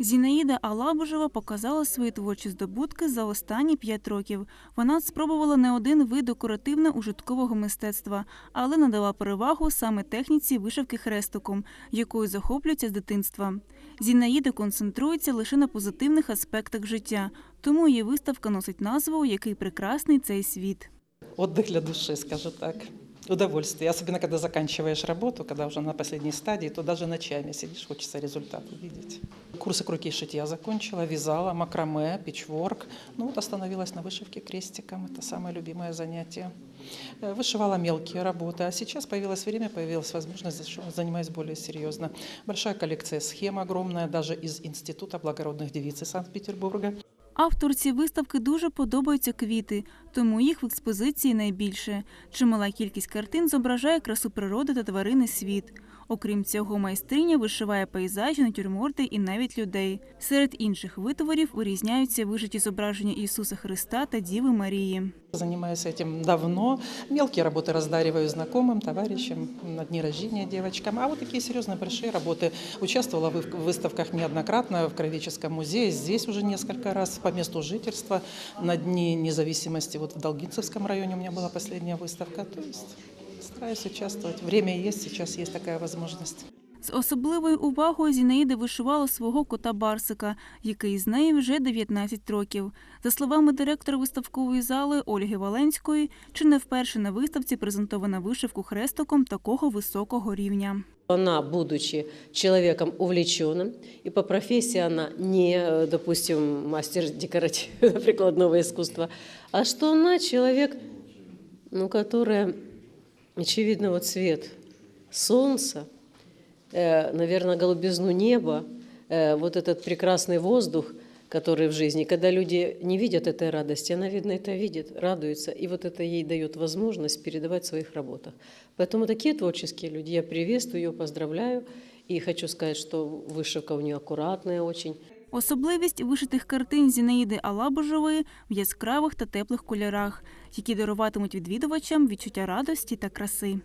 Зінаїда Алабужева показала свої творчі здобутки за останні п'ять років. Вона спробувала не один вид декоративно-ужиткового мистецтва, але надала перевагу саме техніці вишивки хрестиком, якою захоплюється з дитинства. Зінаїда концентрується лише на позитивних аспектах життя, тому її виставка носить назву Який прекрасний цей світ. Отдых для души, скажу так Удовольствие. Особенно, когда заканчиваешь работу, когда уже на последней стадии, то даже ночами сидишь, хочется результат увидеть. Курсы к руки шить я закончила, вязала, макраме, пичворк. Ну вот остановилась на вышивке крестиком. Это самое любимое занятие. Э, Вышивала мелкие работы, а сейчас появилось время, появилась возможность, за что занимаюсь более серьезно. Большая коллекция схем огромная, даже из Института благородных девиц из Санкт-Петербурга. Авторці виставки дуже подобаються квіти, тому їх в експозиції найбільше. Чимала кількість картин зображає красу природи та тварини світ. Окрім цього, майстриня вишиває пейзажі, натюрморти і навіть людей. Серед інших витворів урізняються вижиті зображення Ісуса Христа та Діви Марії. Занимаюсь этим давно. Мелкие работы раздариваю знакомым, товарищам на дни рождения девочкам. А вот такие серьезные большие работы. Участвовала в в выставках неоднократно в Кровеческом музее. Здесь уже несколько раз по месту жительства. На Дни независимости вот в Долгинцевском районе у меня была последняя выставка. То есть стараюсь участвовать. Время есть, сейчас есть такая возможность. З особливою увагою Зінаїда вишивала свого кота Барсика, який з нею вже 19 років. За словами директора виставкової зали Ольги Валенської, чи не вперше на виставці презентована вишивку хрестиком такого високого рівня. Она, будучи человеком увлеченным, и по профессии она не, э, допустим, мастер декоративно-прикладного искусства, а что она человек, ну, который, очевидно, вот цвет солнца, э, наверное, голубизну неба, э, вот этот прекрасный воздух, который в жизни, когда люди не видят этой радости, она, видно, это видит, радуется, и вот это ей дает возможность передавать в своих работах. Поэтому такие творческие люди я приветствую ее, поздравляю, и хочу сказать, что вышивка у нее аккуратная очень. Особливість вишитих картин Зінаїди Алабужевої в яскравих та теплих кольорах, які даруватимуть відвідувачам відчуття радості та краси.